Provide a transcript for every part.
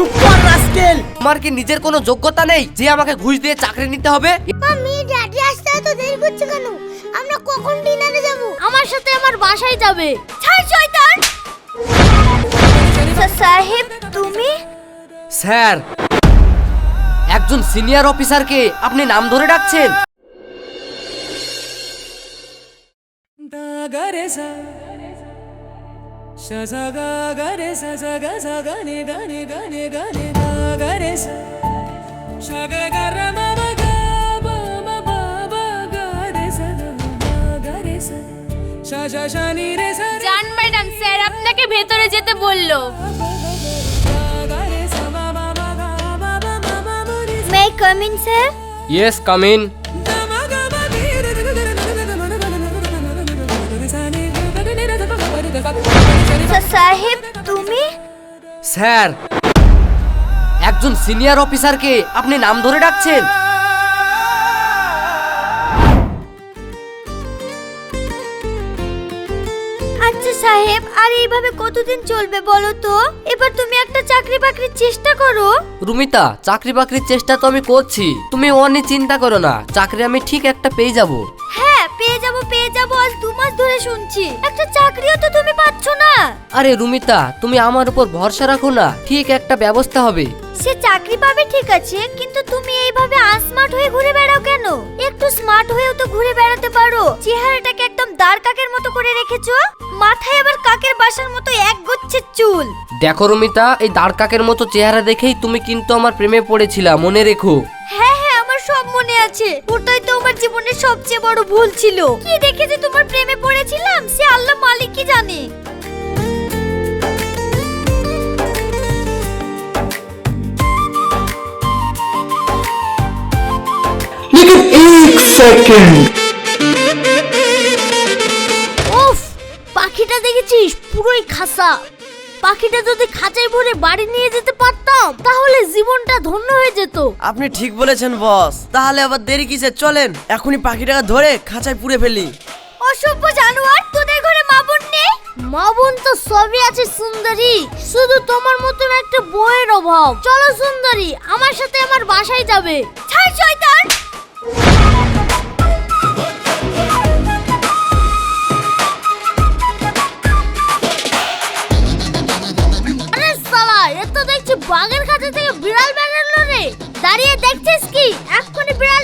চুপ কর রাস্কেল। তোমার কি নিজের কোনো যোগ্যতা নেই যে আমাকে ঘুষ দিয়ে চাকরি নিতে হবে? মাম্মি ড্যাডি আসতে এত দেরি করছে কেন? আমরা কখন ডিনারে যাব? আমার সাথে আমার বাসায় যাবে। ছাড় শয়তান! সাহেব তুমি? স্যার একজন সিনিয়র অফিসারকে আপনি নাম ধরে ডাকছেন? Ma re sa sha sha sha ni re sa re জান ম্যাডাম স্যার আপনাকে ভেতরে যেতে বলল may come in sir yes come in সাহেব তুমি? স্যার একজন সিনিয়র অফিসারকে আপনি নাম ধরে ডাকছেন? আচ্ছা সাহেব আর এইভাবে কতদিন চলবে বলো তো? এবার তুমি একটা চাকরি বাকরির চেষ্টা করো। রুমিতা চাকরি বাকরির চেষ্টা তো আমি করছি। তুমি অনেক চিন্তা করো না চাকরি আমি ঠিক একটা পেয়ে যাব। পেয়ে যাব আজ দু মাস ধরে শুনছি। একটা চাকরিও তো তুমি পাচ্ছ না। আরে রুমিতা তুমি আমার উপর ভরসা রাখো না। ঠিক একটা ব্যবস্থা হবে। সে চাকরি পাবে ঠিক আছে কিন্তু তুমি এইভাবে আনস্মার্ট হয়ে ঘুরে বেড়াও কেন? একটু স্মার্ট হয়েও তো ঘুরে বেড়াতে পারো। চেহারাটাকে একদম দাঁড় কাকের মতো করে রেখেছো? মাথায় আবার কাকের বাসার মতো এক গুচ্ছের চুল। দেখো রুমিতা এই দাঁড় কাকের মতো চেহারা দেখেই তুমি কিন্তু আমার প্রেমে পড়েছিলা মনে রেখো। হ্যাঁ সব মনে আছে। ওটাই তো আমার জীবনের সবচেয়ে বড় ভুল ছিল। কি দেখে যে তোমার প্রেমে পড়েছিলাম? সে আল্লাহ মালিক কি জানে? পাখিটা দেখেছিস? পুরোই খাসা। পাখিটা যদি খাঁচায় ভরে বাড়ি নিয়ে যেতে পারতাম? ধন্য হয়ে যেত। আপনি ঠিক বলেছেন বস। তাহলে আবার দেরি কিসে চলেন এখনই পাখিটাকে ধরে খাঁচায় পুড়ে ফেলি। অসভ্য জানোয়ার তোদের ঘরে মা বোন নেই? মা বোন তো সবই আছে সুন্দরী। শুধু তোমার মতন একটা বইয়ের অভাব। চলো সুন্দরী আমার সাথে আমার বাসায় যাবে। ছাড় শয়তান! আরে সালা এ তো দেখছি বাঘের কাছে থেকে বিড়াল বেরোলো রে দাঁড়িয়ে দেখছিস কি? এক্ষুনি বিড়ালটাকে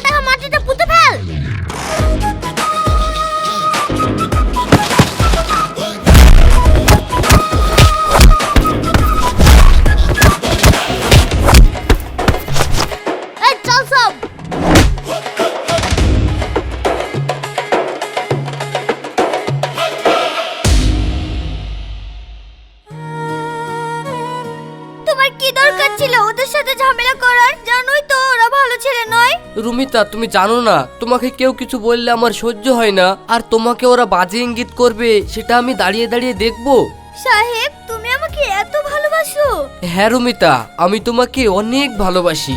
রুমিতা তুমি জানো না। তোমাকে কেউ কিছু বললে আমার সহ্য হয় না। আর তোমাকে ওরা বাজে ইঙ্গিত করবে সেটা আমি দাঁড়িয়ে দাঁড়িয়ে দেখব। সাহেব তুমি আমাকে এত ভালোবাসো। হ্যাঁ রুমিতা আমি তোমাকে অনেক ভালোবাসি।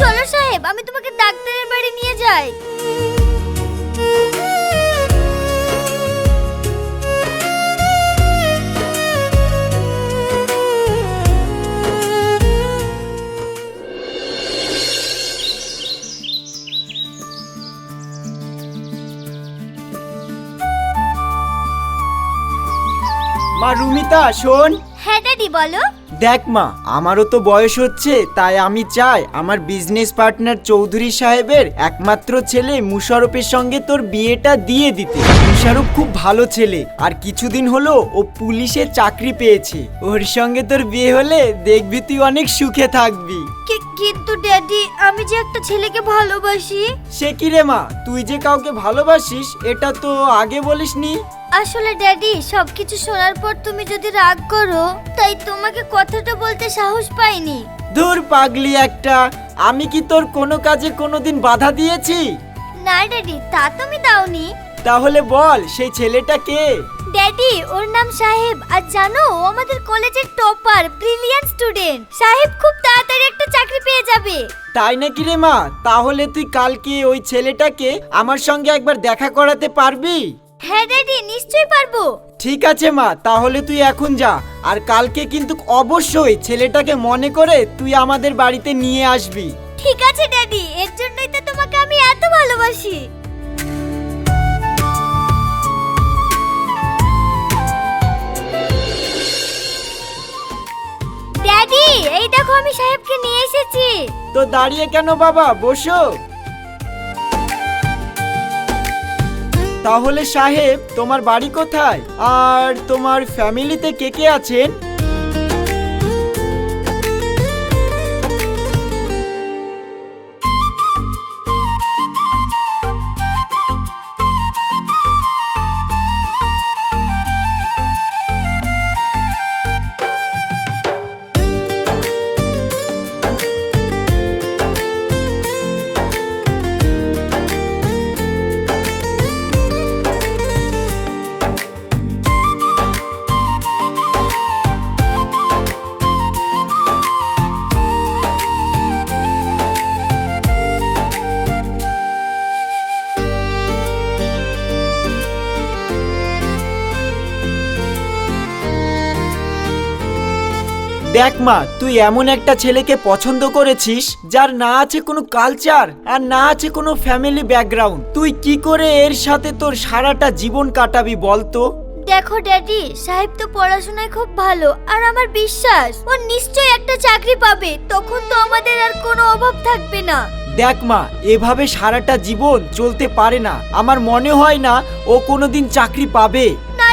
চলো সাহেব আমি তোমাকে ডাক্তারের বাড়ি নিয়ে যাই। মা রুমিতা শোন। হ্যাঁ ড্যাডি বলো। দেখ মা আমারও তো বয়স হচ্ছে তাই আমি চাই আমার বিজনেস পার্টনার চৌধুরী সাহেবের একমাত্র ছেলে মুশারফের সঙ্গে তোর বিয়েটা দিয়ে দিতে। মুশারফ খুব ভালো ছেলে আর কিছুদিন হলো ও পুলিশে চাকরি পেয়েছে। ওর সঙ্গে তোর বিয়ে হলে দেখবি তুই অনেক সুখে থাকবি। কিন্তু ড্যাডি আমি যে একটা ছেলেকে ভালোবাসি। সে কি রে মা তুই যে কাউকে ভালোবাসিস এটা তো আগে বলিসনি। আসলে ড্যাডি সবকিছু শোনার পর তুমি যদি রাগ করো তাই তোমাকে কথাটা বলতে সাহস পাইনি। ধুর পাগলি একটা আমি কি তোর কোনো কাজে কোনোদিন বাধা দিয়েছি? না ড্যাডি তা তুমি দাওনি। তাহলে বল সেই ছেলেটা কে? ড্যাডি ওর নাম সাহেব আর জানো ও আমাদের কলেজের টপার ব্রিলিয়ান্ট স্টুডেন্ট সাহেব খুব তাড়াতাড়ি একটা চাকরি পেয়ে যাবে। তাই নাকি রে মা? তাহলে তুই কালকে ওই ছেলেটাকে আমার সঙ্গে একবার দেখা করাতে পারবি? হ্যাঁ ড্যাডি নিশ্চয়ই পারব। ঠিক আছে মা তাহলে তুই এখন যা। আর কালকে কিন্তু অবশ্যই ছেলেটাকে মনে করে তুই আমাদের বাড়িতে নিয়ে আসবি। ঠিক আছে ড্যাডি এর জন্যই তো তোমাকে আমি এত ভালোবাসি। ড্যাডি এই দেখো আমি সাহেবকে নিয়ে এসেছি। তো দাঁড়িয়ে কেন বাবা? বসো। তাহলে সাহেব তোমার বাড়ি কোথায়? আর তোমার ফ্যামিলিতে কে কে আছেন? দেখ মা তুই এমন একটা ছেলেকে পছন্দ করেছিস যার না আছে কোনো কালচার আর না আছে কোনো ফ্যামিলি ব্যাকগ্রাউন্ড তুই কি করে এর সাথে তোর সারাটা জীবন কাটাবি বলতো দেখো ড্যাডি সাহেব তো পড়াশোনায় খুব ভালো আর আমার বিশ্বাস ও নিশ্চয়ই একটা চাকরি পাবে তখন তো আমাদের আর কোনো অভাব থাকবে না। দেখ মা এভাবে সারাটা জীবন চলতে পারে না। আমার মনে হয় না ও কোনোদিন চাকরি পাবে।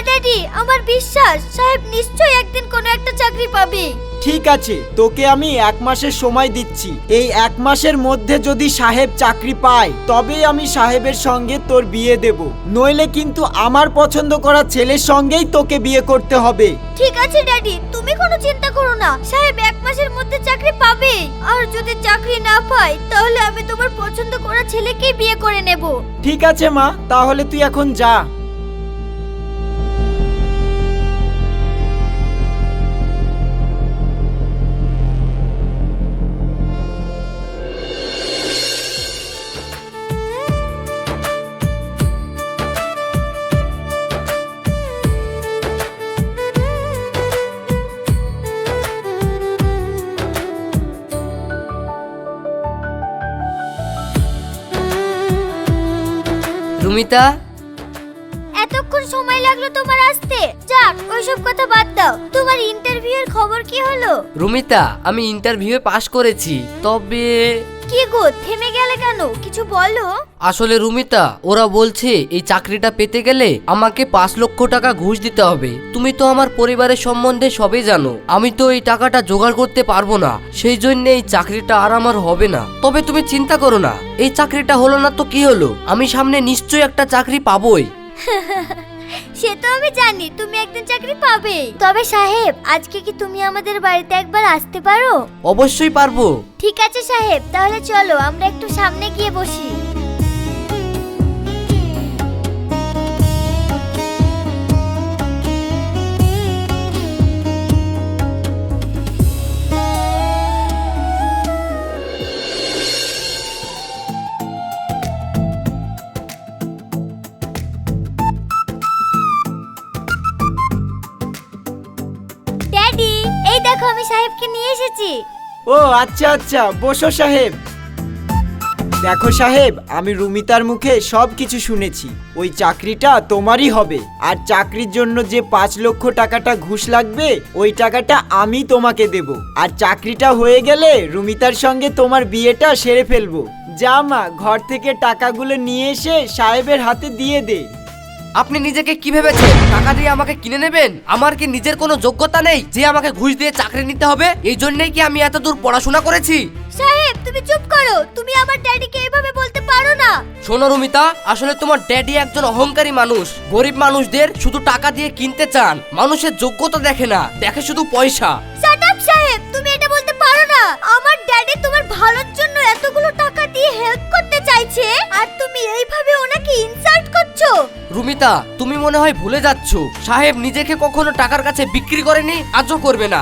ড্যাডি আমার বিশ্বাস সাহেব নিশ্চয়ই একদিন কোনো একটা চাকরি পাবে। ঠিক আছে তোকে আমি এক মাসের সময় দিচ্ছি। এই এক মাসের মধ্যে যদি সাহেব চাকরি পায় তবেই আমি সাহেবের সঙ্গে তোর বিয়ে দেব। নইলে কিন্তু আমার পছন্দ করা ছেলের সঙ্গেই তোকে বিয়ে করতে হবে। ঠিক আছে ড্যাডি তুমি কোনো চিন্তা করো না। সাহেব এক মাসের মধ্যে চাকরি পাবে। আর যদি চাকরি না পায় তাহলে আমি তোমার পছন্দ করা ছেলেকেই বিয়ে করে নেব। ঠিক আছে মা তাহলে তুই এখন যা। রুমিতা এতক্ষণ সময় লাগল তোমার আসতে। যাক ওইসব কথা বাদ দাও। তোমার ইন্টারভিউ এর খবর কি হলো? রুমিতা আমি ইন্টারভিউয়ে পাশ করেছি। তবে কি গো থেমে গেলে কেন? কিছু বলো। আসলে রুমিতা ওরা বলছে এই চাকরিটা পেতে গেলে আমাকে পাঁচ লক্ষ টাকা ঘুষ দিতে হবে। তুমি তো আমার পরিবারের সম্বন্ধে সবই জানো। আমি তো এই টাকাটা জোগাড় করতে পারব না। সেই জন্য এই চাকরিটা আর আমার হবে না। তবে তুমি চিন্তা করো না। এই চাকরিটা হলো না তো কি হলো? আমি সামনে নিশ্চয়ই একটা চাকরি পাবোই। সে তো আমি জানি তুমি একদিন চাকরি পাবে। তবে সাহেব আজকে কি তুমি আমাদের বাড়িতে একবার আসতে পারো? অবশ্যই পারব। ঠিক আছে সাহেব তাহলে চলো আমরা একটু সামনে গিয়ে বসি। এসেছি ও আচ্ছা আচ্ছা বসো সাহেব। দেখো সাহেব, আমি রুমিতার মুখে সব কিছু শুনেছি। ওই চাকরিটা তোমারই হবে। আর চাকরির জন্য যে পাঁচ লক্ষ টাকাটা ঘুষ লাগবে, ওই টাকাটা আমি তোমাকে দেব। আর চাকরিটা হয়ে গেলে রুমিতার সঙ্গে তোমার বিয়েটা সেরে ফেলব। যা মা, ঘর থেকে টাকাগুলো নিয়ে এসে সাহেবের হাতে দিয়ে দে। আপনি নিজেকে কি ভেবেছেন টাকা দিয়ে আমাকে কিনে নেবেন? আমার কি নিজের কোনো যোগ্যতা নেই যে আমাকে ঘুষ দিয়ে চাকরি নিতে হবে? এই জন্যই কি আমি এত দূর পড়াশোনা করেছি? সাহেব তুমি চুপ করো। তুমি আমার ড্যাডিকে এভাবে বলতে পারো না। শোনো রুমিতা আসলে তোমার ড্যাডি একজন অহংকারী মানুষ। গরিব মানুষদের শুধু টাকা দিয়ে কিনতে চান। মানুষের যোগ্যতা দেখে না দেখে শুধু পয়সা। শাট আপ সাহেব তুমি এটা বলতে পারো না। আমার ড্যাডি তোমার ভালোর জন্য এতগুলো টাকা দিয়ে রুমিতা তুমি মনে হয় ভুলে যাচ্ছ। সাহেব নিজেকে কখনো টাকার কাছে বিক্রি করেনি আজও করবে না।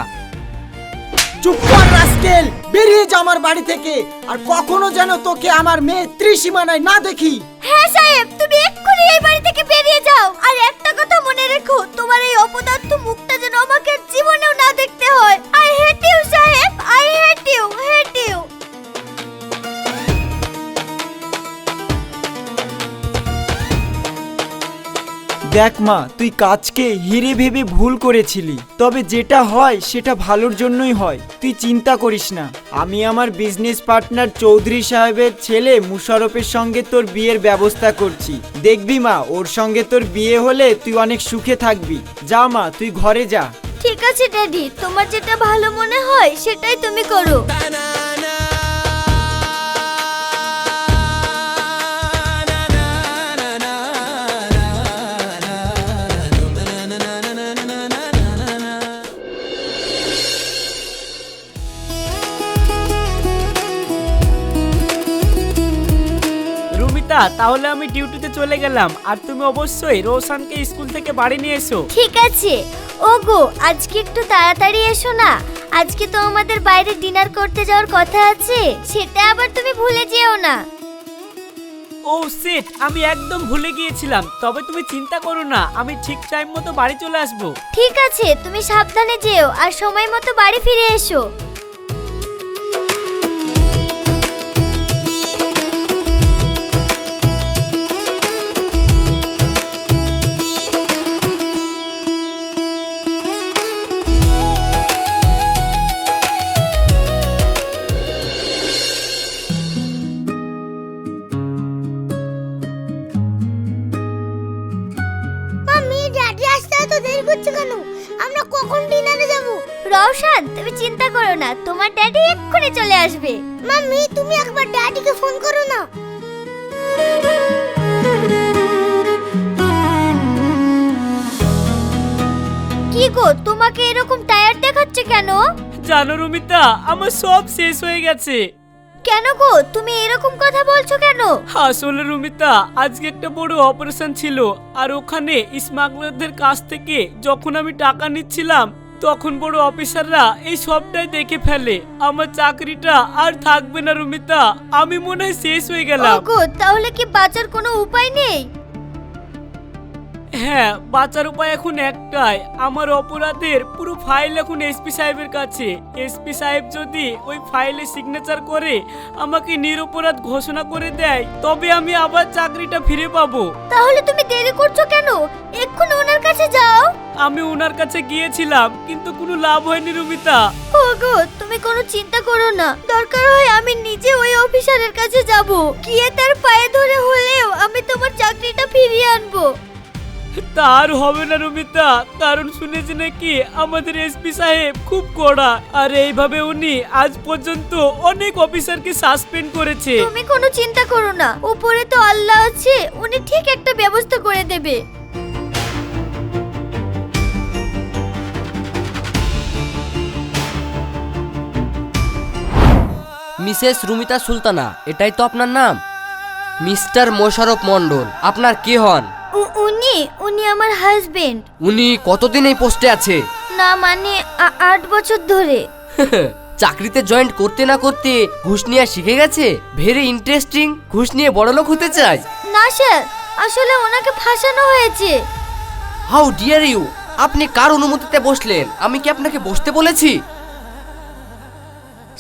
চুপ কর রাস্কেল! বেরিয়ে যা আমার বাড়ি থেকে। আর কখনো যেন তোকে আমার মেয়ে ত্রিসীমানায় না দেখি। হ্যাঁ সাহেব তুমি এক্ষুনি এই বাড়ি থেকে বেরিয়ে যাও। আর একটা কথা মনে রেখো তোমার এই অপদার্থ মুখটা যেন আমাকে জীবনেও না দেখতে হয়। আই হেট ইউ সাহেব! I hate you hate you! দেখ মা, তুই কাজকে হিরে ভেবে ভুল করেছিলি। তবে যেটা হয়, সেটা ভালোর জন্যই হয়। তুই চিন্তা করিস না। আমি আমার বিজনেস পার্টনার চৌধুরী সাহেবের ছেলে মুশারফের সঙ্গে তোর বিয়ের ব্যবস্থা করছি। দেখবি মা, ওর সঙ্গে তোর বিয়ে হলে তুই অনেক সুখে থাকবি। যা মা, তুই ঘরে যা। ঠিক আছে ড্যাডি তোমার যেটা ভালো মনে হয়, সেটাই তুমি করো। তাহলে আমি ডিউটিতে চলে গেলাম। আর তুমি অবশ্যই রোশানকে স্কুল থেকে বাড়ি নিয়ে এসো। ঠিক আছে। ওগো আজকে একটু তাড়াতাড়ি এসো না। আজকে তো আমাদের বাইরে ডিনার করতে যাওয়ার কথা আছে। সেটা আবার তুমি ভুলে যেও না। ও সেট আমি একদম ভুলে গিয়েছিলাম। তবে তুমি চিন্তা করো না আমি ঠিক টাইম মতো বাড়ি চলে আসব। ঠিক আছে তুমি সাবধানে যেও আর সময় মতো বাড়ি ফিরে এসো। না তোমার ড্যাডি এক্ষুনি চলে আসবে। মাম্মি তুমি একবার ড্যাডিকে ফোন করো না। কি গো তোমাকে এরকম টায়ার দেখাচ্ছে কেন? জানো রুমিতা আমার সব শেষ হয়ে গেছে। কেন গো তুমি এরকম কথা বলছো কেন? আসলে রুমিতা আজকে একটা বড় অপারেশন ছিল আর ওখানে স্মাগলারদের কাছ থেকে যখন আমি টাকা নিচ্ছিলাম তখন বড় অফিসাররা এই সবটাই দেখে ফেলে। আমার চাকরিটা আর থাকবে না রুমিতা। আমি মনে হয় শেষ হয়ে গেলাম। ওগো তাহলে কি বাঁচার কোনো উপায় নেই? হ্যাঁ বাঁচার উপায় এখন একটাই। আমার অপরাধের পুরো ফাইল এখন এসপি সাহেবের কাছে। এসপি সাহেব যদি ওই ফাইলে সিগনেচার করে আমাকে নিরপরাধ ঘোষণা করে দেয় তবে আমি আবার চাকরিটা ফিরে পাবো। তাহলে তুমি দেরি করছ কেন? এক্ষুনি ওনার কাছে যাও। আমি ওনার কাছে গিয়েছিলাম কিন্তু কোনো লাভ হয়নি রুমিতা। ওগো তুমি কোনো চিন্তা করো না। দরকার হয় আমি নিজে ওই অফিসারের কাছে যাব। গিয়ে তার পায়ে ধরে হলেও আমি তোমার চাকরিটা ফিরিয়ে আনব। তার হবে না রুমিতা কারণ শুনেছি নাকি আমাদের এসপি সাহেব খুব কড়া আর এইভাবে উনি আজ পর্যন্ত অনেক অফিসারকে সাসপেন্ড করেছে। তুমি কোনো চিন্তা করো না উপরে তো আল্লাহ আছে উনি ঠিক একটা ব্যবস্থা করে দেবে। মিসেস রুমিতা সুলতানা এটাই তো আপনার নাম? মিস্টার মোশারফ মণ্ডল আপনার কে হন? উ- উনি উনি আমার হাজবেন্ড উনি কতদিন এই পোস্টে আছে? না মানে আ- আট বছর ধরে। চাকরিতে জয়েন্ট করতে না করতে ঘুষ নিয়ে শিখে গেছে? ভেরি ইন্টারেস্টিং ঘুষ নিয়ে বড়লোক হতে চায় না স্যার আসলে ওনাকে ফাঁসানো হয়েছে। হাউ ডিয়ার ইউ আপনি কার অনুমতিতে বসলেন? আমি কি আপনাকে বসতে বলেছি?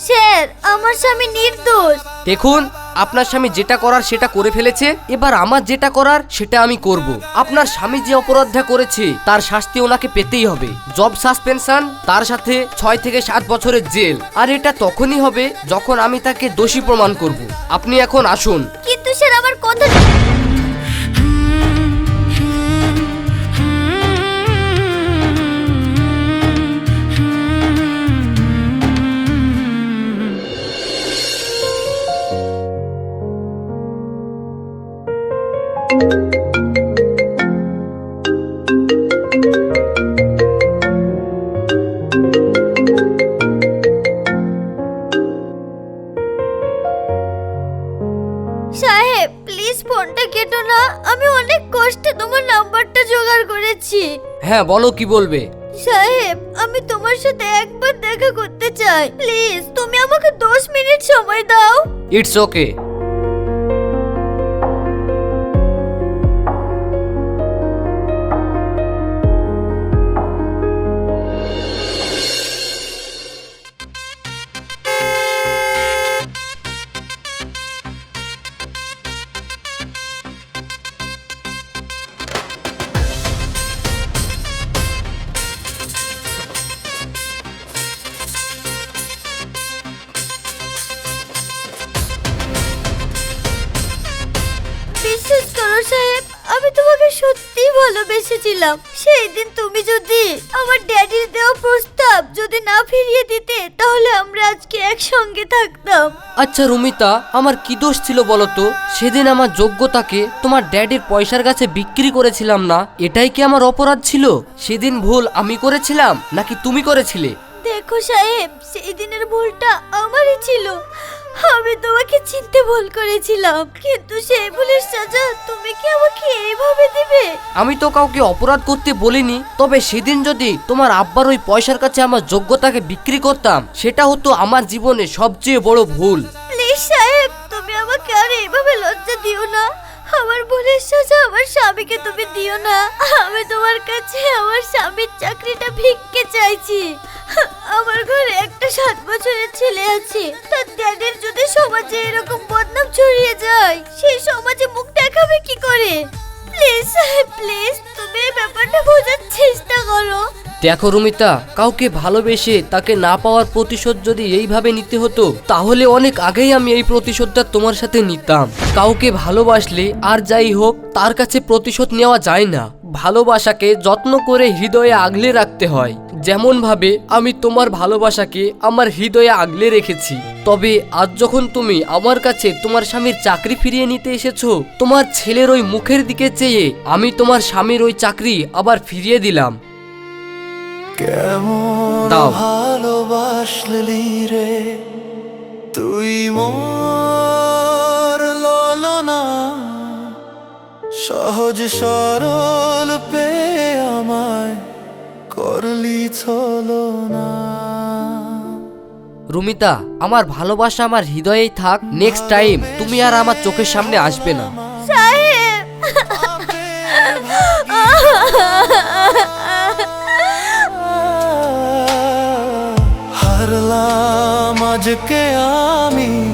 স্যার আমার স্বামী নির্দোষ। দেখুন আপনার স্বামী যেটা করার সেটা করে ফেলেছে এবার আমার যেটা করার সেটা আমি করব। আপনার স্বামী যে অপরাধটা করেছে তার শাস্তি ওনাকে পেতেই হবে। জব সাসপেনশন তার সাথে ছয় থেকে সাত বছরের জেল। আর এটা তখনই হবে যখন আমি তাকে দোষী প্রমাণ করব। আপনি এখন আসুন। কিন্তু স্যার আমার কথা নাম্বারটা জোগাড় করেছি। হ্যাঁ বলো কি বলবে? সাহেব আমি তোমার সাথে একবার দেখা করতে চাই। প্লিজ তুমি আমাকে দশ মিনিট সময় দাও। ইটস ওকে ভালোবেসেছিলাম। সেই দিন তুমি যদি আমার ড্যাডির দেওয়া প্রস্তাব যদি না ফিরিয়ে দিতে তাহলে আমরা আজকে একসঙ্গে থাকতাম। আচ্ছা রুমিতা আমার কি দোষ ছিল বলো তো সেদিন আমার যোগ্যতাকে তোমার ড্যাডির পয়সার কাছে বিক্রি করেছিলাম না। এটাই কি আমার অপরাধ ছিল? সেদিন ভুল আমি করেছিলাম নাকি তুমি করেছিলে? দেখো সাহেব সেই দিনের ভুলটা আমারই ছিল। চিনতে ভুল করেছিলাম। কিন্তু সেই ভুলের সাজা তুমি কি আমাকে এইভাবে দিবে? আমি তো কাউকে অপরাধ করতে বলিনি তবে সেদিন যদি তোমার আব্বার ওই পয়সার কাছে আমার যোগ্যতাকে বিক্রি করতাম সেটা হতো আমার জীবনে সবচেয়ে বড় ভুল। প্লিজ সাহেব তুমি আমাকে আর এইভাবে লজ্জা দিও না। আমার ভুলের সাজা, আমার স্বামীকে তুমি দিও না। আমি তোমার কাছে আমার স্বামীর চাকরিটা ভিক্ষে চাইছি। আমার ঘরে একটা সাত বছরের ছেলে আছে। তার ড্যাডের যদি সমাজে এরকম বদনাম ছড়িয়ে যায়। সেই সমাজে মুখ দেখাবে কি করে? প্লিজ প্লিজ, তুমি এই ব্যাপারটা বোঝার চেষ্টা করো। দেখো রুমিতা, কাউকে ভালোবেসে তাকে না পাওয়ার প্রতিশোধ যদি এইভাবে নিতে হতো, তাহলে অনেক আগেই আমি এই প্রতিশোধটা তোমার সাথে নিতাম। কাউকে ভালোবাসলে আর যাই হোক, তার কাছে প্রতিশোধ নেওয়া যায় না। ভালোবাসাকে যত্ন করে হৃদয়ে আগলে রাখতে হয়। যেমন ভাবে আমি তোমার ভালোবাসাকে আমার হৃদয়ে আগলে রেখেছি। তবে আজ যখন তুমি আমার কাছে তোমার স্বামীর চাকরি ফিরিয়ে নিতে এসেছ, তোমার ছেলের ওই মুখের দিকে চেয়ে আমি তোমার স্বামীর ওই চাকরি আবার ফিরিয়ে দিলাম। কেমন। ভালোবাসলি রে? তুই মোর ললনা। সহজ সরল পে আমায় করলি ছলনা। রুমিতা আমার ভালোবাসা আমার হৃদয়েই থাক নেক্সট টাইম তুমি আর আমার চোখের সামনে আসবে না। আজকে আমি